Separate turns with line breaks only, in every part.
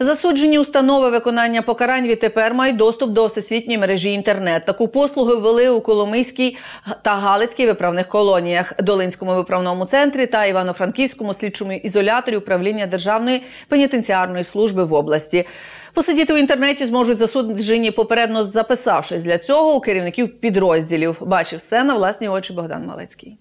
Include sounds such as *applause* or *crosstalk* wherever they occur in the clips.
Засуджені установи виконання покарань відтепер мають доступ до всесвітньої мережі інтернет. Таку послугу ввели у Коломийській та Галицькій виправних колоніях, Долинському виправному центрі та Івано-Франківському слідчому ізоляторі управління Державної пенітенціарної служби в області. Посидіти у інтернеті зможуть засуджені попередньо записавшись для цього у керівників підрозділів. Бачив все на власні очі Богдан Малецький.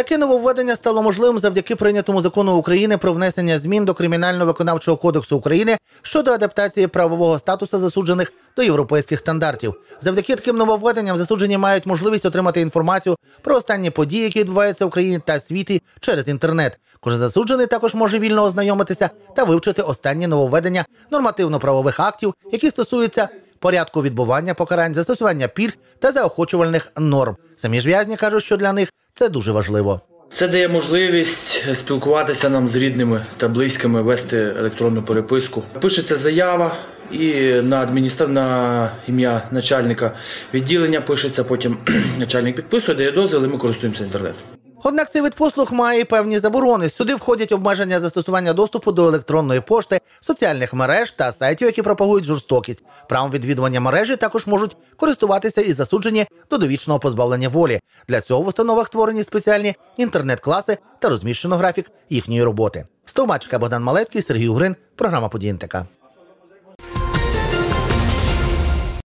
Таке нововведення стало можливим завдяки прийнятому закону України про внесення змін до кримінально-виконавчого кодексу України щодо адаптації правового статусу засуджених до європейських стандартів. Завдяки таким нововведенням засуджені мають можливість отримати інформацію про останні події, які відбуваються в Україні та світі через інтернет. Кожен засуджений також може вільно ознайомитися та вивчити останні нововведення нормативно-правових актів, які стосуються порядку відбування покарань, застосування пільг та заохочувальних норм. Самі ж в'язні кажуть, що для них це дуже важливо.
Це дає можливість спілкуватися нам з рідними та близькими, вести електронну переписку. Пишеться заява і на адміністра... на ім'я начальника відділення пишеться, потім *clears throat* начальник підписує, дає дозвіл, і ми користуємося інтернетом.
Однак цей вид послуг має певні заборони. Сюди входять обмеження застосування доступу до електронної пошти, соціальних мереж та сайтів, які пропагують жорстокість. Правом відвідування мережі також можуть користуватися і засуджені до довічного позбавлення волі. Для цього в установах створені спеціальні інтернет-класи та розміщено графік їхньої роботи. Стовмачка Богдан Малецький, Сергій Угрин, програма «Події НТК».